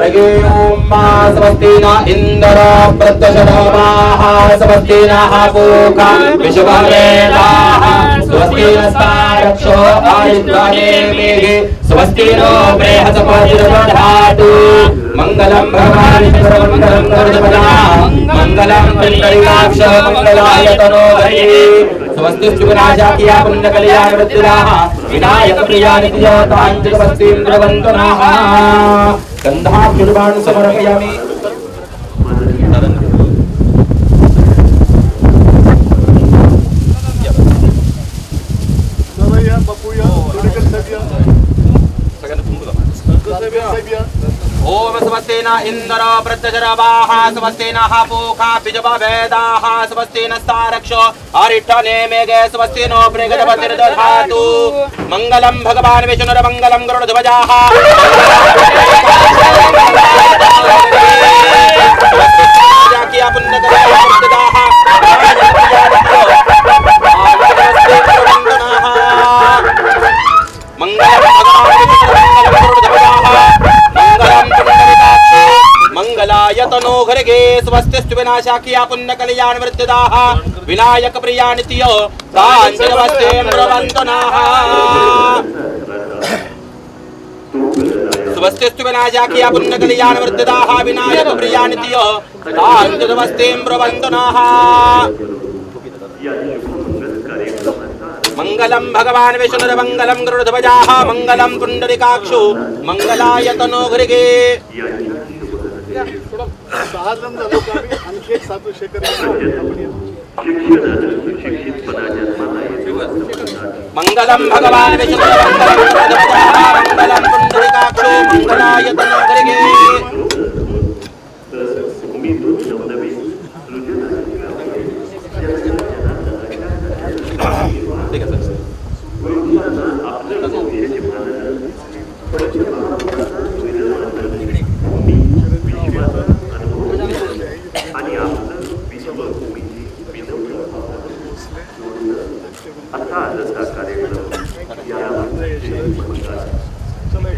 हरगे ओम मा स्वस्ति न इन्द्र प्रत्यशरामाः स्वस्ति नः पूका विश्ववेदाः स्वस्ति नस्तारक्षो आयुष्कालेभिः बृहस्पतिर्दधातु मङ्गलं भगवान् सर्वमङ्गलं मङ्गलं पिण्डलिकाक्ष मङ्गलाय तनो हरिः। स्वस्ति शुभराजा किया मृत्युराः कल्याण वृत्तिराः विनायक प्रिया समर्पयामि ओम स्वस्ति न प्रत्यजरवाः स्वस्ति नः पूका बिजबभेदाः स्वस्ति नस्तारक्षो अरिष्ठने मेघे मृगजपतिर्दधातु मङ्गलं भगवान् विष्णुरमङ्गलं गरुडध्वजाः मंगलायतनोघर्गे स्वस्तिस्तु विनाशाखिया पुण्यकल्याणवृद्धिदाः नित्यो प्राञ्जलवस्ते ब्रवन्तनाः स्वस्तिस्तु विनाशा किया पुण्य कल्याण वृत्तिदाः विनायक प्रिया नित्य प्राञ्जलवस्ते ब्रवन्तनाः या शुभमंगल कार्यक्रमाचा मङ्गलं भगवान् विष्णुर्मङ्गलं गरुडध्वजाः मङ्गलं पुण्डरिकाक्षु मङ्गलाय तनो घृगे सहा मङ्गलं भगवान् मङ्गलं पुण्डरिकाक्षु मङ्गलाय तनो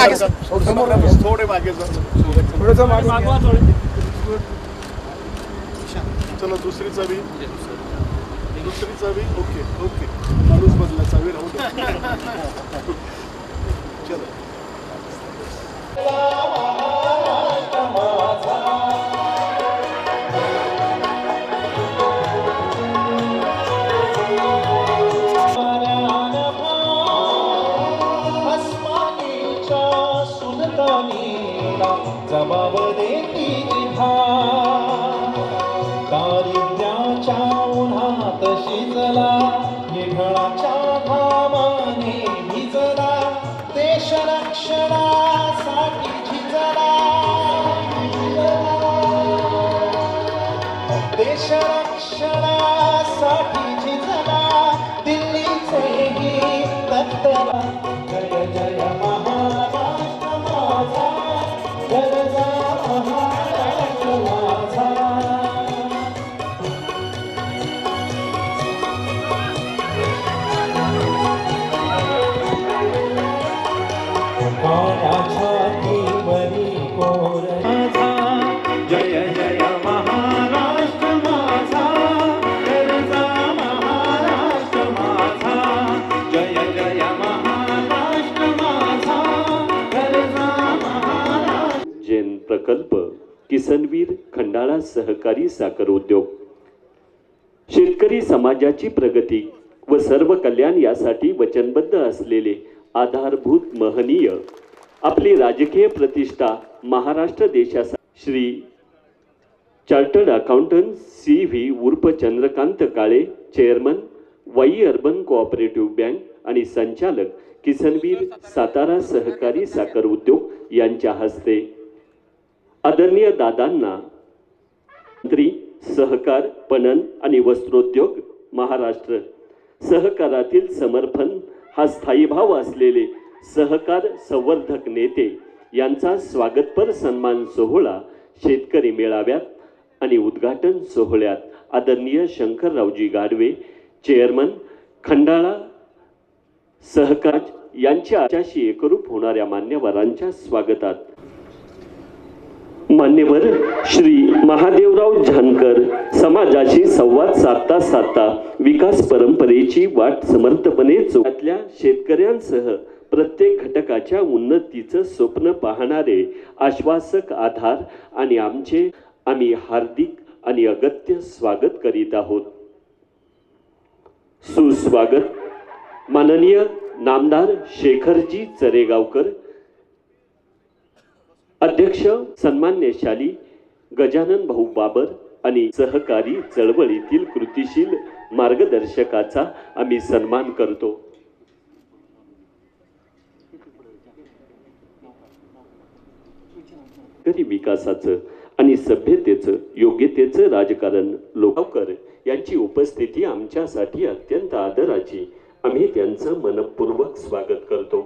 मागे थोडे मागे चलो दुसरी चावी. दुसरी. चावी. Okay okay. माणूस बदला चावी राहू दे. चलो. देश रक्षणासाठी झिजला देश रक्षणासाठी झिजला दिल्लीचेही तत्तला खंडाळा सहकारी साखर उद्योग. शेतकरी समाजाची प्रगती व सर्व कल्याण यासाठी वचनबद्ध असलेले आधारभूत महनीय आपली राजकीय प्रतिष्ठा महाराष्ट्र देशासाठी. Shri chartered accountant C V उर्फ Chandrakant Kale chairman Wai urban cooperative bank आणि संचालक किसनवीर सातारा सहकारी साखर उद्योग यांच्या हस्ते. आदरणीय दादांना मंत्री सहकार पणन आणि वस्त्रोद्योग महाराष्ट्र. सहकारातील समर्पण हा स्थायी भाव असलेले सहकार संवर्धक नेते यांचा स्वागतपर सन्मान सोहळा शेतकरी मेळाव्यात आणि उद्घाटन सोहळ्यात आदरणीय शंकररावजी गाडवे चेअरमन खंडाळा सहकार यांच्या आशाशी एकरूप होणाऱ्या मान्यवरांच्या स्वागतात. मान्यवर श्री महादेवराव झानकर समाजाशी संवाद साधता साधता विकास परंपरेची वाट समर्थपणे चोखातल्या शेतकऱ्यांसह प्रत्येक घटकाच्या उन्नतीचं स्वप्न पाहणारे आश्वासक आधार आणि आमचे आम्ही हार्दिक आणि अगत्य स्वागत करीत आहोत. सुस्वागत. माननीय नामदार शेखरजी चरेगावकर अध्यक्ष सन्मान्यशाली गजानन भाऊ बाबर आणि सहकारी चळवळीतील कृतिशील मार्गदर्शकाचा आम्ही सन्मान करतो. तरी विकासाचं आणि सभ्यतेचं योग्यतेचं राजकारण लोकावकर यांची उपस्थिती आमच्यासाठी अत्यंत आदराची. आम्ही त्यांचं मनपूर्वक स्वागत करतो.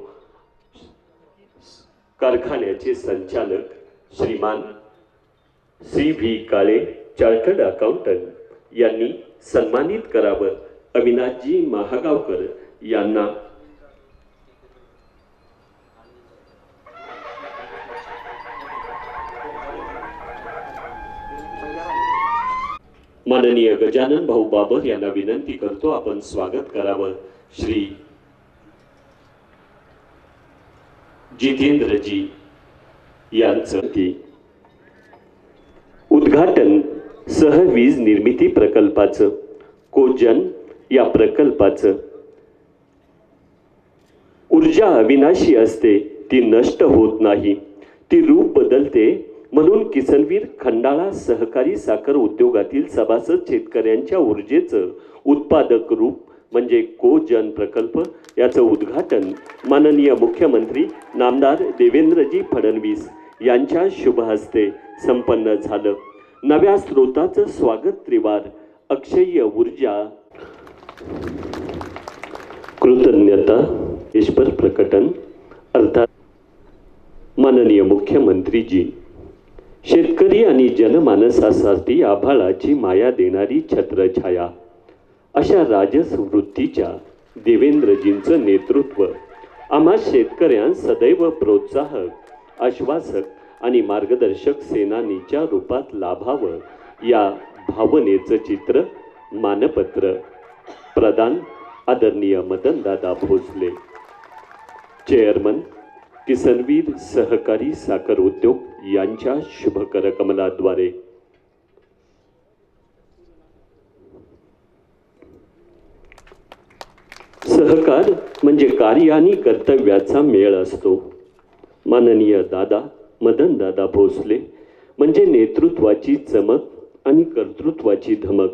कारखान्याचे संचालक श्रीमान C V Kale chartered accountant यांनी सन्मानित करावं. अविनाशजी महागावकर यांना माननीय गजानन भाऊ बाबर यांना विनंती करतो आपण स्वागत करावं. श्री जितेंद्रजी यांचं ती उद्घाटन सह वीज निर्मिती प्रकल्पाचं कोजन या प्रकल्पाचं. ऊर्जा अविनाशी असते ती नष्ट होत नाही. ती रूप बदलते म्हणून किसनवीर खंडाळा सहकारी साखर उद्योगातील सभासद शेतकऱ्यांच्या ऊर्जेचं उत्पादक रूप म्हणजे कोजन प्रकल्प याचं उद्घाटन माननीय मुख्यमंत्री नामदार देवेंद्रजी फडणवीस यांच्या शुभ हस्ते संपन्न झालं. नव्या स्रोताचं स्वागत त्रिवार. अक्षय्य ऊर्जा. कृतज्ञता ईश्वर प्रकटन अर्थात माननीय मुख्यमंत्रीजी. शेतकरी आणि जनमानसासाठी आभाळाची माया देणारी छत्रछाया. अशा राजस वृत्तीच्या देवेंद्रजींचं नेतृत्व आम्हा शेतकऱ्यांस सदैव प्रोत्साहक आश्वासक आणि मार्गदर्शक सेनानीच्या रूपात लाभावं. या भावनेचं चित्र मानपत्र. प्रदान आदरणीय मदनदादा भोसले. चेअरमन किसनवीर सहकारी साखर उद्योग यांच्या शुभकर कमलाद्वारे. सहकार म्हणजे कार्य आणि कर्तव्याचा मेळ असतो. माननीय दादा मदन दादा भोसले म्हणजे नेतृत्वाची चमक आणि कर्तृत्वाची धमक.